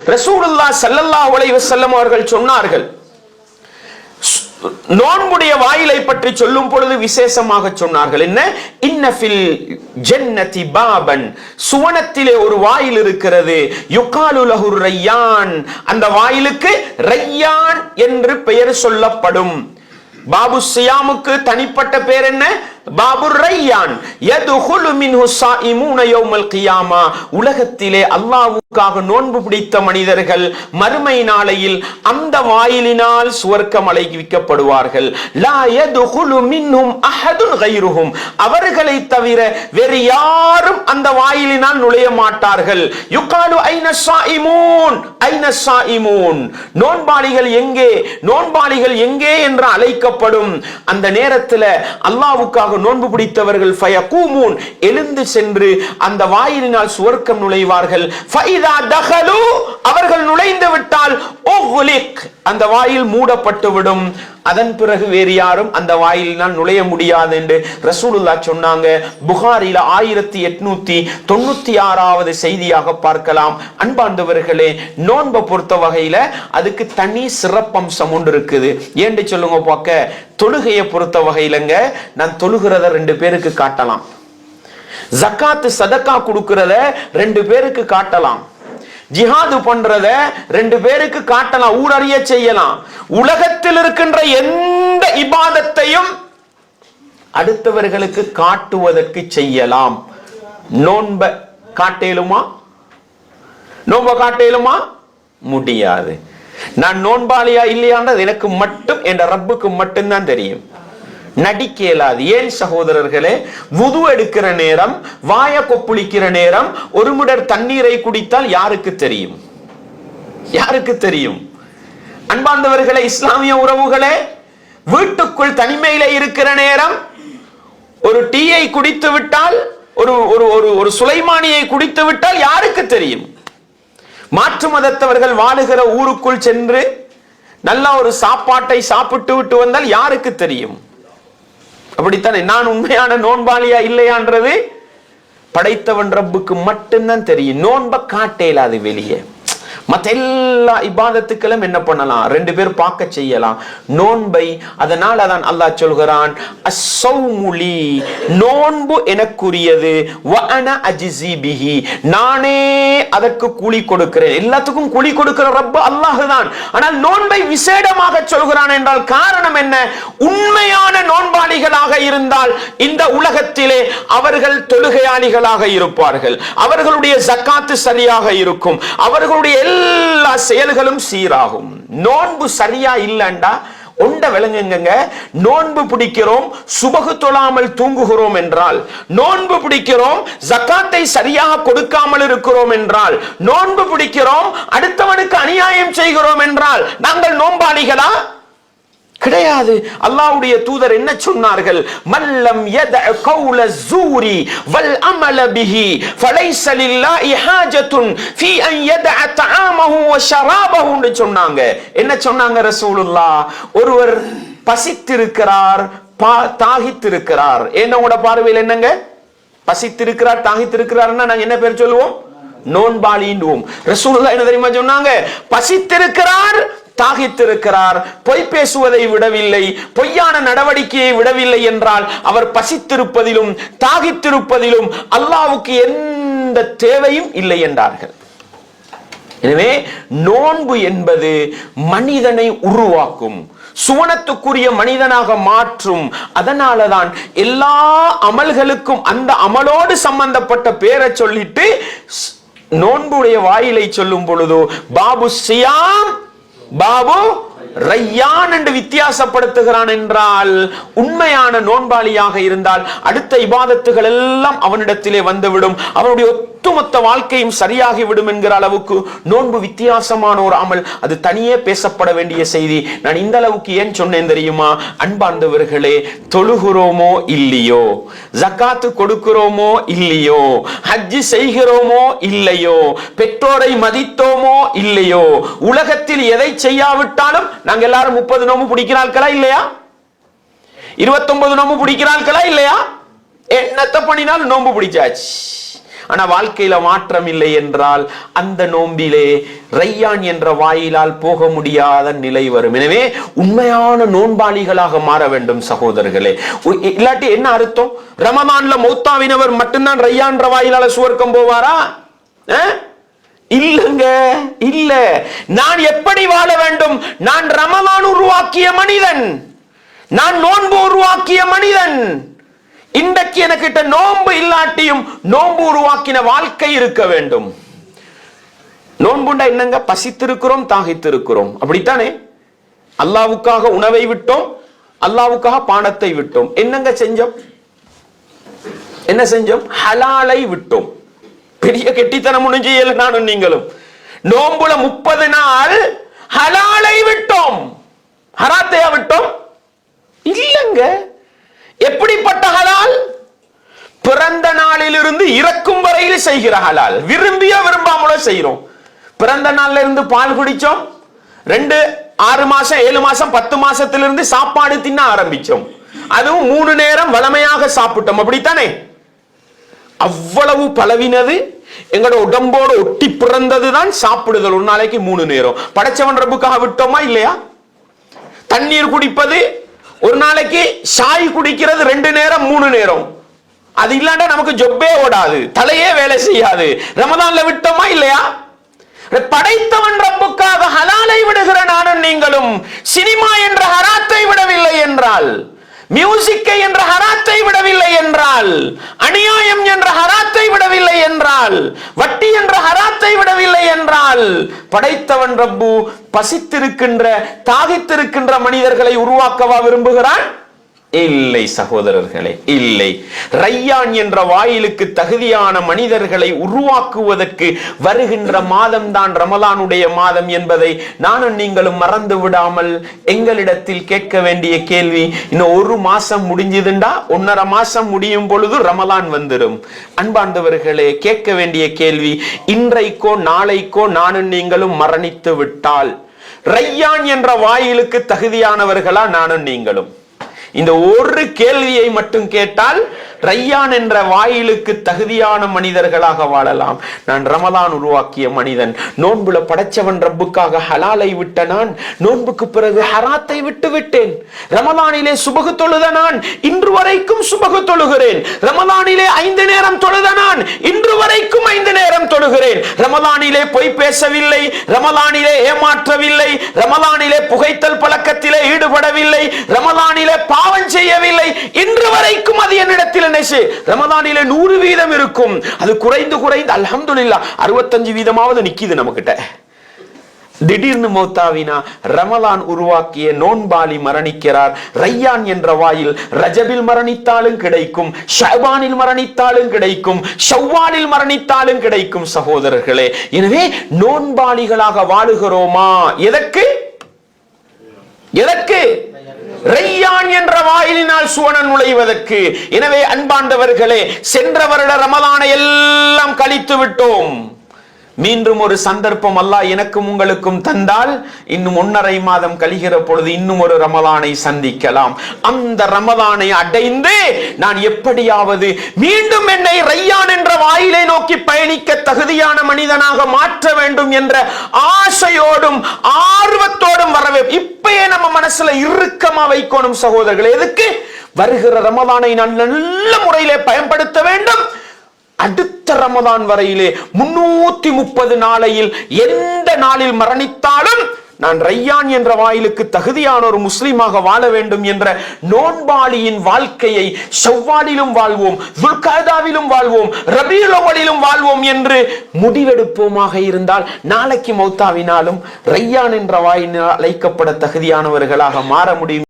ரசூலுல்லா சல்லல்லா அலைஹி செல்லம் அவர்கள் சொன்னார்கள் நோன்புடைய வாயிலை பற்றி சொல்லும் பொழுது விசேஷமாக சொன்னார்கள். என்ன? இன்னஃபில் ஜன்னதி பாபன். சுவனத்திலே ஒரு வாயில் இருக்கிறது. யுகாலு லஹு ரையான். அந்த வாயிலுக்கு ரையான் என்று பெயர் சொல்லப்படும். பாபு சியாமுக்கு தனிப்பட்ட பேர் என்ன? பாபு ரையான் யதுகுலு மின்ஹு ஸாயிமூன யௌமல் கியாமா. உலகத்திலே அல்லாஹ்வுக்காக நோன்பு பிடித்த மனிதர்கள் மறுமை நாளையில் அந்த வாயிலினால் சுவர்க்கம் அழைவிக்கப்படுவார்கள் லா யதுகுலு மின்ஹும் அஹதுன் கைருஹும். அவர்களை தவிர வேறு யாரும் அந்த வாயிலினால் நுழைய மாட்டார்கள். யுகாலு ஐன ஸாயிமூன் ஐன ஸாயிமூன் நோன்பாளிகள் எங்கே? நோன்பாளிகள் எங்கே என்று அழைக்கப்படும் அந்த நேரத்தில் அல்லாஹ்வுக்காக நோன்பு பிடித்தவர்கள் ஃபயகூமூன். எழுந்து சென்று அந்த வாயிலினால் சுவர்க்கம் நுழைவார்கள். ஃபைதா தகலு அவர்கள் நுழைந்து விட்டால் உக்லிக் அந்த வாயில் மூடப்பட்டு விடும். அதன் பிறகு வேறு யாரும் அந்த வாயிலினால் நுழைய முடியாது என்று ரசூலுல்லா சொன்னாங்க. புகாரில ஆயிரத்தி எட்நூத்தி தொண்ணூத்தி ஆறாவது செய்தியாக பார்க்கலாம். அன்பார்ந்தவர்களே நோன்பை பொறுத்த வகையில அதுக்கு தனி சிறப்பம்சம் ஒன்று இருக்குது. ஏன்னு சொல்லுங்க பார்க்க தொழுகையை பொறுத்த வகையிலங்க நான் தொழுகிறத ரெண்டு பேருக்கு காட்டலாம். ஜக்காத்து சதக்கா கொடுக்கிறத ரெண்டு பேருக்கு காட்டலாம். ஜிஹாது பண்றத ரெண்டு பேருக்கு காட்டலாம் ஊரறிய செய்யலாம். உலகத்தில் இருக்கின்ற எந்த இபாதத்தையும் அடுத்தவர்களுக்கு காட்டுவதற்கு செய்யலாம். நோன்ப காட்டேலுமா? நோன்ப காட்டேலுமா? முடியாது. நான் நோன்பாளியா இல்லையான்றது எனக்கு மட்டும் என்ற ரப்புக்கு மட்டும்தான் தெரியும். நடிக்க இயலாது ஏன் சகோதரர்களே? உது எடுக்கிற நேரம் வாய கொப்புளிக்கிற நேரம் ஒரு முடர் தண்ணீரை குடித்தால் யாருக்கு தெரியும்? யாருக்கு தெரியும்? அன்பார்ந்தவர்களே இஸ்லாமிய உறவுகளே வீட்டுக்குள் தனிமையில இருக்கிற நேரம் ஒரு டீயை குடித்து விட்டால் ஒரு ஒரு ஒரு ஒரு சுலைமானியை குடித்து விட்டால் யாருக்கு தெரியும்? மாற்று மதத்தவர்கள் வாழுகிற ஊருக்குள் சென்று நல்ல ஒரு சாப்பாட்டை சாப்பிட்டு விட்டு வந்தால் யாருக்கு தெரியும்? அப்படித்தானே? நான் உண்மையான நோன்பாளியா இல்லையான்றது படைத்தவன் ரப்புக்கு மட்டும்தான் தெரியும். நோன்ப காட்டேல அது வெளியே. மத்த எல்லா இபாதத்துக்களும் என்ன பண்ணலாம்? ரெண்டு பேர் பார்க்க செய்யலாம். நோன்பை அதனால் தான் அல்லாஹ் சொல்கிறான் அசௌமுலி நோன்பு எனக்குரியது வஅன பிஹி. நானே அதற்கு கூலி கொடுக்கிறேன். எல்லாத்துக்கும் கூலி கொடுக்கிற ரப்பு அல்லாஹ் தான். ஆனால் நோன்பை விசேடமாக சொல்கிறான் என்றால் காரணம் என்ன? உண்மையான நோன்பாளிகளாக இருந்தால் இந்த உலகத்திலே அவர்கள் தொழுகையாளிகளாக இருப்பார்கள். அவர்களுடைய ஜக்காத்து சரியாக இருக்கும். அவர்களுடைய எல்லா எல்லா செயல்களும் சீராகும். நோன்பு சரியா இல்லைண்டா? உண்ட விளங்குங்க நோன்பு பிடிக்கிறோம் சுபகு தொழாமல் தூங்குகிறோம் என்றால். நோன்பு பிடிக்கிறோம் ஜக்காத்தை சரியாக கொடுக்காமல் இருக்கிறோம் என்றால். நோன்பு பிடிக்கிறோம் அடுத்தவனுக்கு அநியாயம் செய்கிறோம் என்றால். நாங்கள் நோன்பாளிகளா? கிடையாது. அல்லாவுடைய தூதர் என்ன சொன்னார்கள்? மல்லம் யத கௌல ஜூரி வல் அமல பிஹி ஃபலைஸ லில்லாஹி ஹாஜத்துன் ஃபீ அன் யத தஆமஹு வ ஷராபஹுன்னு சொன்னாங்க. என்ன சொன்னாங்க ரசூலுல்லாஹ்? ஒருவர் பசித்திருக்கிறார் பா- தாகித்திருக்கிறார். என்ன உங்களோட பார்வையில் என்னங்க? பசித்திருக்கிறார் தாகித்திருக்கிறார்னா நாங்க என்ன பேர் சொல்லுவோம்? நோன்பாளின்னுவோம். ரசூலுல்லாஹ் என்ன தெரியுமா சொன்னாங்க? பசித்திருக்கிறார் தாகித்திருக்கிறார். பொய் பேசுவதை விடவில்லை. பொய்யான நடவடிக்கையை விடவில்லை என்றால் அவர் பசித்திருப்பதிலும் தாகித்திருப்பதிலும் அல்லாவுக்கு எந்த தேவையும் இல்லை என்றார்கள். எனவே நோன்பு என்பது மனிதனை உருவாக்கும். சுவனத்துக்குரிய மனிதனாக மாற்றும். அதனாலதான் எல்லா அமல்களுக்கும் அந்த அமலோடு சம்பந்தப்பட்ட பேரை சொல்லிட்டு நோன்புடைய வாயிலை சொல்லும் பொழுது பாபு சியாம் பாபு ரையான் என்று வித்தியாசப்படுத்துகிறான் என்றால் உண்மையான நோன்பாளியாக இருந்தால் அடுத்த இபாதத்துகள் எல்லாம் அவனிடத்திலே வந்துவிடும். அவனுடைய ஒட்டுமொத்த வாழ்க்கையும் சரியாகிவிடும் என்கிற அளவுக்கு நோன்பு வித்தியாசமான ஒரு அமல். அது தனியே பேசப்பட வேண்டிய செய்தி. நான் இந்த அளவுக்கு ஏன் சொன்னேன் தெரியுமா? அன்பார்ந்தவர்களே தொழுகிறோமோ இல்லையோ? ஜக்காத்து கொடுக்கிறோமோ இல்லையோ? ஹஜ்ஜி செய்கிறோமோ இல்லையோ? பெற்றோரை மதித்தோமோ இல்லையோ? உலகத்தில் எதை செய்யாவிட்டாலும் நாங்க எல்லாரும் முப்பது நோம்பு பிடிக்கிறார்களா இல்லையா? இருபத்தொன்பது நோம்பு பிடிக்கிறார்களா இல்லையா? என்னத்தை பண்ணினாலும் நோம்பு பிடிச்சாச்சு. ஆனா வாழ்க்கையில மாற்றம் இல்லை என்றால் அந்த நோம்பிலே ரையான் என்ற வாயிலால் போக முடியாத நிலை வரும். எனவே உண்மையான நோன்பாளிகளாக மாற வேண்டும் சகோதரர்களே. இல்லாட்டி என்ன அர்த்தம்? ரமதான்ல மௌத்தாவினவர் மட்டும்தான் ரையான்ற வாயிலால சுவர்க்கம் போவாரா? இல்லங்க இல்ல. நான் எப்படி வாழ வேண்டும்? நான் ரமவான் உருவாக்கிய மனிதன். நான் நோன்பு உருவாக்கிய மனிதன். இன்றைக்கு எனக்கிட்ட நோன்பு இல்லாட்டியும் நோன்பு உருவாக்கின வாழ்க்கை இருக்க வேண்டும். நோன்புண்டா என்னங்க? பசித்திருக்கிறோம் தாகித்திருக்கிறோம். அப்படித்தானே? அல்லாவுக்காக உணவை விட்டோம் அல்லாவுக்காக பானத்தை விட்டோம். என்னங்க செஞ்சோம்? என்ன செஞ்சோம்? ஹலாலை விட்டோம். பெரிய கெட்டித்தனம் முடிஞ்சு நானும் நீங்களும். நோம்புல முப்பது நாள் ஹலாலை விட்டோம். ஹராத்தையா விட்டோம்? இல்லங்க எப்படிப்பட்ட ஹலால் பிறந்த இருந்து இறக்கும் வரையில் செய்கிற ஹலால். விரும்பியோ விரும்பாமலோ செய்கிறோம் பிறந்த நாள்ல இருந்து பால் குடிச்சோம். ரெண்டு ஆறு மாசம் ஏழு மாசம் பத்து மாசத்திலிருந்து சாப்பாடு தின்ன ஆரம்பிச்சோம். அதுவும் மூணு நேரம் வளமையாக சாப்பிட்டோம். அப்படித்தானே? அவ்வளவு பலவினது எங்களோட உடம்போட ஒட்டி பிறந்தது தான் சாப்பிடுதல். ஒரு நாளைக்கு மூணு நேரம். படைச்சவன் ரப்புக்காக விட்டோமா இல்லையா? தண்ணீர் குடிப்பது ஒரு நாளைக்கு ஷாய் குடிக்கிறது ரெண்டு நேரம் மூணு நேரம். அது இல்லாண்டா நமக்கு ஜொப்பே ஓடாது தலையே வேலை செய்யாது. ரமதான்ல விட்டோமா இல்லையா? படைத்தவன் ரப்புக்காக ஹலாலை விடுகிற நானும் நீங்களும். சினிமா என்ற ஹராத்தை விடவில்லை என்றால் மியூசிக்கை என்ற ஹராத்தை விடவில்லை என்றால் அநியாயம் என்ற ஹராத்தை விடவில்லை என்றால் வட்டி என்ற ஹராத்தை விடவில்லை என்றால் படைத்தவன் ரப்பு பசித்திருக்கின்ற தாகித்திருக்கின்ற மனிதர்களை உருவாக்கவா விரும்புகிறான்? இல்லை சகோதரர்களே இல்லை. ரையான் என்ற வாயிலுக்கு தகுதியான மனிதர்களை உருவாக்குவதற்கு வருகின்ற மாதம் தான் ரமலானுடைய மாதம் என்பதை நானும் நீங்களும் மறந்து விடாமல் எங்களிடத்தில் கேட்க வேண்டிய கேள்வி இன்னும் ஒரு மாசம் முடிஞ்சதுண்டா? ஒன்னரை மாசம் முடியும் பொழுது ரமலான் வந்துடும் அன்பார்ந்தவர்களே கேட்க வேண்டிய கேள்வி இன்றைக்கோ நாளைக்கோ நானும் நீங்களும் மரணித்து விட்டால் ரையான் என்ற வாயிலுக்கு தகுதியானவர்களா நானும் நீங்களும்? இந்த ஒரு கேள்வியை மட்டும் கேட்டால் ரையான் என்ற வாயிலுக்கு தகுதியான மனிதர்களாக வாழலாம். நான் ரமதான் உருவாக்கிய மனிதன். நோன்புல படைச்சவன் ரப்புக்காக ஹலாலை விட்ட நான். நோன்புக்கு பிறகு ஹராத்தை விட்டு விட்டேன். ரமதானிலே சுபகு தொழுத நான். இன்று வரைக்கும் சுபகு தொழுகிறேன். ரமலானிலே ஐந்து நேரம் தொழுத நான். இன்று வரைக்கும் ஐந்து நேரம் தொழுகிறேன். ரமலானிலே பொய் பேசவில்லை. ரமலானிலே ஏமாற்றவில்லை. ரமலானிலே புகைத்தல் பழக்கத்திலே ஈடுபடவில்லை. ரமதானிலே பாவம் செய்ய என்னிடத்தில் ரமதானில நூறு வீதம் இருக்கும். அது குறைந்து குறைந்து அல்ஹம்துலில்லாஹ் அறுபத்தஞ்சு வீதமாவது நிக்கிது நமக்கிட்ட திடீர்னு மௌத்தாவினா ரமலான் உருவாக்கிய நோன்பாலி மரணிக்கிறார். ரையான் என்ற வாயில் ரஜபில் மரணித்தாலும் கிடைக்கும் ஷபானில் மரணித்தாலும் கிடைக்கும் ஷவ்வாலில் மரணித்தாலும் கிடைக்கும் சகோதரர்களே. எனவே நோன்பாளிகளாக வாழுகிறோமா? எதற்கு? எதற்கு? ரையான் என்ற வாயிலினால் சுவனன் நுழைவதற்கு. எனவே அன்பாண்டவர்களே சென்ற வருட ரமலானை எல்லாம் கழித்து விட்டோம். மீண்டும் ஒரு சந்தர்ப்பம் அல்லாஹ் எனக்கும் உங்களுக்கும் தந்தால் இன்னும் ஒன்னரை மாதம் கழிகிற பொழுது இன்னும் ஒரு ரமலானை சந்திக்கலாம். அந்த ரமலானை அடைந்து நான் எப்படியாவது மீண்டும் என்னை ரையான் என்ற வாயிலை நோக்கி பயணிக்க தகுதியான மனிதனாக மாற்ற வேண்டும் என்ற ஆசையோடும் ஆர்வத்தோடும் வரவே இப்பயே நம்ம மனசுல இறுக்கமா வைக்கணும் சகோதரர்கள். எதுக்கு? வருகிற ரமலானை நான் நல்ல முறையிலே பயன்படுத்த வேண்டும். அடுத்த ரமதான் வரையிலே முன்னூத்தி முப்பது நாளையில் எந்த நாளில் மரணித்தாலும் நான் ரையான் என்ற வாயிலுக்கு தகுதியான ஒரு முஸ்லீமாக வாழ வேண்டும் என்ற நோன்பாளியின் வாழ்க்கையை செவ்வாலிலும் வாழ்வோம் துல்காதாவிலும் வாழ்வோம் ரபியுலவலிலும் வாழ்வோம் என்று முடிவெடுப்போமாக இருந்தால் நாளைக்கு மௌத்தாவினாலும் ரையான் என்ற வாயினால் அழைக்கப்பட தகுதியானவர்களாக மாற முடியும்.